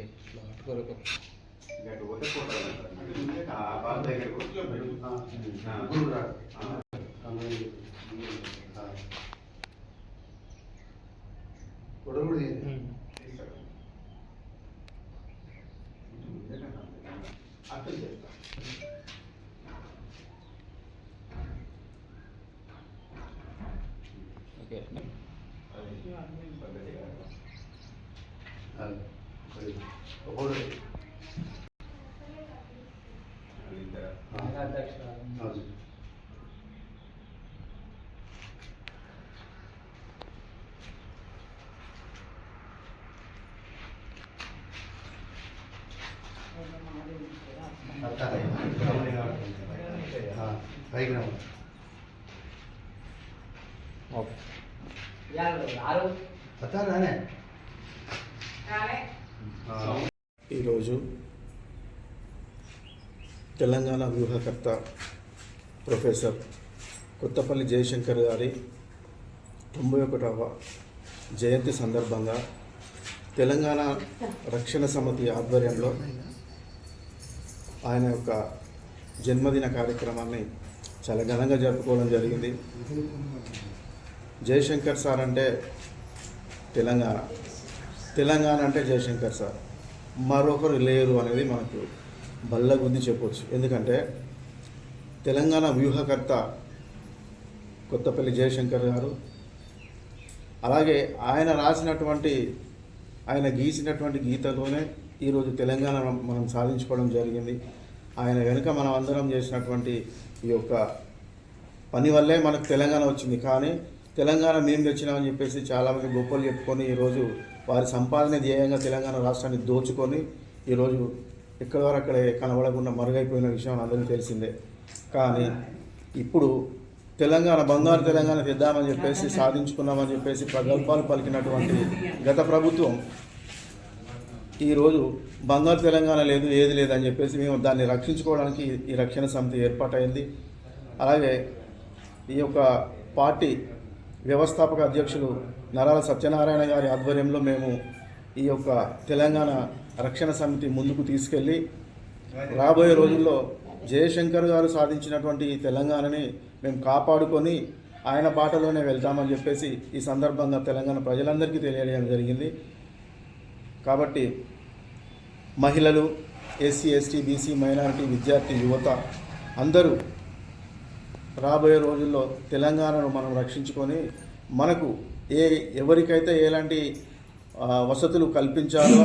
Okay plot కొరకు గట్టు ಯಾರು ಯಾರು ಹತ್ತಾರ ನಾನೇ ನಾಳೆ ఈరోజు తెలంగాణ వ్యూహకర్త ప్రొఫెసర్ కొత్తపల్లి జయశంకర్ గారి తొంభై ఒకటవ జయంతి సందర్భంగా తెలంగాణ రక్షణ సమితి ఆధ్వర్యంలో ఆయన యొక్క జన్మదిన కార్యక్రమాన్ని చాలా ఘనంగా జరుపుకోవడం జరిగింది. జయశంకర్ సార్ అంటే తెలంగాణ. తెలంగాణ అంటే జయశంకర్ సార్. మరొకరు లేరు అనేది మనకు బల్ల గుద్ది చెప్పొచ్చు. ఎందుకంటే తెలంగాణ వ్యూహకర్త కొత్తపల్లి జయశంకర్ గారు అలాగే ఆయన రాసినటువంటి ఆయన గీసినటువంటి గీతలోనే ఈరోజు తెలంగాణ మనం సాధించుకోవడం జరిగింది. ఆయన వెనుక మనం అందరం చేసినటువంటి ఈ యొక్క పని వల్లే మనకు తెలంగాణ వచ్చింది. కానీ తెలంగాణ మేము తెచ్చినామని చెప్పేసి చాలామంది గొప్పలు చెప్పుకొని ఈరోజు వారి సంపాదన ధ్యేయంగా తెలంగాణ రాష్ట్రాన్ని దోచుకొని ఈరోజు ఎక్కడి వరకు అక్కడే కనబడకుండా మరుగైపోయిన విషయం అందరికీ తెలిసిందే. కానీ ఇప్పుడు తెలంగాణ బంగారు తెలంగాణ తెద్దామని చెప్పేసి సాధించుకున్నామని చెప్పేసి ప్రగల్భాలు పలికినటువంటి గత ప్రభుత్వం ఈరోజు బంగారు తెలంగాణ లేదు ఏది లేదని చెప్పేసి మేము దాన్ని రక్షించుకోవడానికి ఈ రక్షణ సమితి ఏర్పాటైంది. అలాగే ఈ యొక్క పార్టీ వ్యవస్థాపక అధ్యక్షులు నరాల సత్యనారాయణ గారి ఆధ్వర్యంలో మేము ఈ యొక్క తెలంగాణ రక్షణ సమితి ముందుకు తీసుకెళ్ళి రాబోయే రోజుల్లో జయశంకర్ గారు సాధించినటువంటి ఈ తెలంగాణని మేము కాపాడుకొని ఆయన బాటలోనే వెళ్తామని చెప్పేసి ఈ సందర్భంగా తెలంగాణ ప్రజలందరికీ తెలియజేయడం జరిగింది. కాబట్టి మహిళలు ఎస్సీ ఎస్టీ బీసీ మైనారిటీ విద్యార్థి యువత అందరూ రాబోయే రోజుల్లో తెలంగాణను మనం రక్షించుకొని మనకు ఏ ఎవరికైతే ఎలాంటి వసతులు కల్పించాలో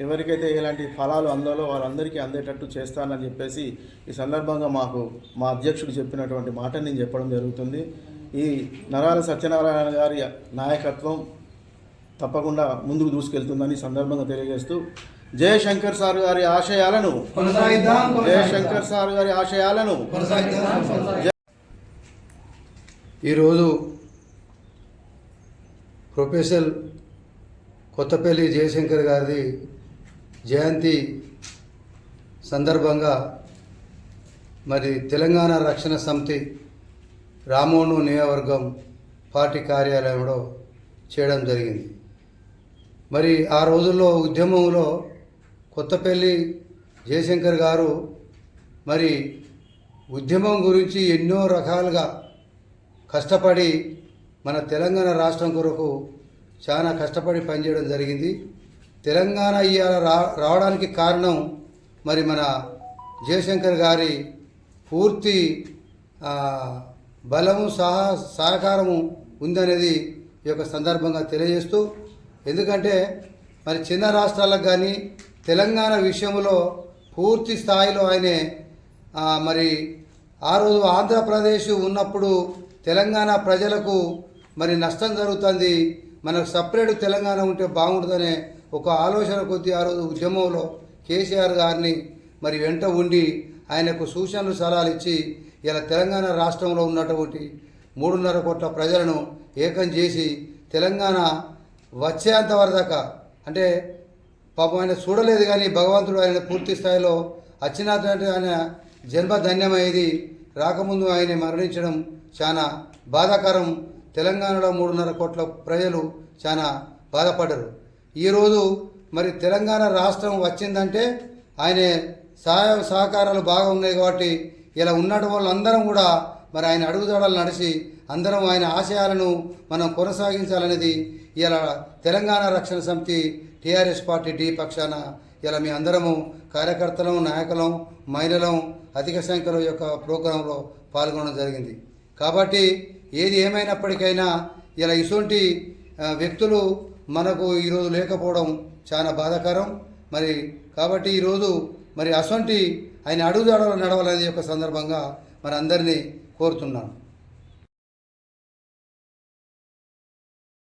ఎవరికైతే ఎలాంటి ఫలాలు అందాలో వాళ్ళందరికీ అందేటట్టు చేస్తానని చెప్పేసి ఈ సందర్భంగా మాకు మా అధ్యక్షుడు చెప్పినటువంటి మాట నేను చెప్పడం జరుగుతుంది. ఈ నరాల సత్యనారాయణ గారి నాయకత్వం తప్పకుండా ముందుకు దూసుకెళ్తుందని సందర్భంగా తెలియజేస్తూ జయశంకర్ సార్ గారి ఆశయాలను జయశంకర్ సార్ గారి ఆశయాలను ఈరోజు ప్రొఫెసర్ కొత్తపల్లి జయశంకర్ గారిది జయంతి సందర్భంగా మరి తెలంగాణ రక్షణ సమితి రామోను నియోజకవర్గం పార్టీ కార్యాలయంలో చేయడం జరిగింది. మరి ఆ రోజుల్లో ఉద్యమంలో కొత్తపల్లి జయశంకర్ గారు మరి ఉద్యమం గురించి ఎన్నో రకాలుగా కష్టపడి మన తెలంగాణ రాష్ట్రం కొరకు చాలా కష్టపడి పనిచేయడం జరిగింది. తెలంగాణ ఇవాళ రా రావడానికి కారణం మరి మన జయశంకర్ గారి పూర్తి బలము సహా సహకారము ఉందనేది ఈ యొక్క సందర్భంగా తెలియజేస్తూ ఎందుకంటే మరి చిన్న రాష్ట్రాలకు కానీ తెలంగాణ విషయంలో పూర్తి స్థాయిలో ఆయనే మరి ఆ రోజు ఆంధ్రప్రదేశ్ ఉన్నప్పుడు తెలంగాణ ప్రజలకు మరి నష్టం జరుగుతుంది. మనకు సపరేట్ తెలంగాణ ఉంటే బాగుంటుందనే ఒక ఆలోచన కొద్ది ఆ రోజు ఉద్యమంలో కేసీఆర్ గారిని మరి వెంట ఉండి ఆయనకు సూచనలు సలహాలు ఇచ్చి ఇలా తెలంగాణ రాష్ట్రంలో ఉన్నటువంటి మూడున్నర కోట్ల ప్రజలను ఏకం చేసి తెలంగాణ వచ్చేంత వరదాకా అంటే పాపం ఆయన చూడలేదు కానీ భగవంతుడు ఆయన పూర్తి స్థాయిలో వచ్చినటువంటి ఆయన జన్మ ధన్యమయ్యేది రాకముందు ఆయన మరణించడం చాలా బాధాకరం. తెలంగాణలో మూడున్నర కోట్ల ప్రజలు చాలా బాధపడ్డారు. ఈరోజు మరి తెలంగాణ రాష్ట్రం వచ్చిందంటే ఆయన సహాయ సహకారాలు బాగా ఉన్నాయి కాబట్టి ఇలా ఉన్నటువంటి వాళ్ళందరం కూడా మరి ఆయన అడుగుదడలు నడిచి అందరం ఆయన ఆశయాలను మనం కొనసాగించాలనేది ఇలా తెలంగాణ రక్షణ సమితి టీఆర్ఎస్ పార్టీ డి పక్షాన ఇలా మీ అందరము కార్యకర్తలం నాయకులం మహిళలం అధిక సంఖ్యలో యొక్క ప్రోగ్రాంలో పాల్గొనడం జరిగింది. కాబట్టి ఏది ఏమైనప్పటికైనా ఇలా ఇటువంటి వ్యక్తులు మనకు ఈరోజు లేకపోవడం చాలా బాధాకరం. మరి కాబట్టి ఈరోజు మరి అసొంటి ఆయన అడుగుదాడలు నడవాలనేది యొక్క సందర్భంగా మరి అందరినీ కోరుతున్నాను.